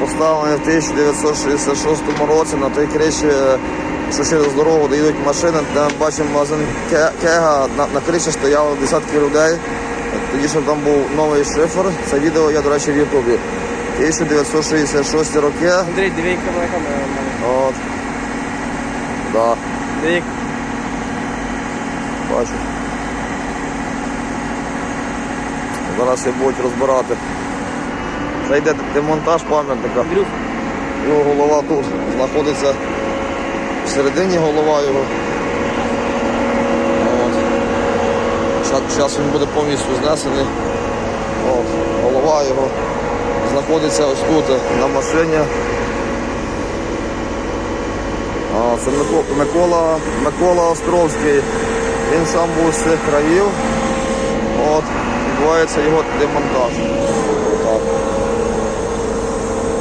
поставлений в 1966 році на той криші, е, що через дорогу де йдуть машини, де ми бачимо магазин Кега, на, на криші стояли десятки людей. Тоді що там був новий шифр. Це відео є, до речі, в Ютубі. 1966 роки. Андрій, диви, яка моя камера. От. Да, Диви, бачу. Зараз їх будуть розбирати. Це йде демонтаж пам'ятника. Його голова тут знаходиться всередині голова його. Зараз він буде повністю знесений. От. Голова його знаходиться ось тут на машині. А, це Микола, Микола Островський. Він сам був з цих країв. От. Відбувається його демонтаж.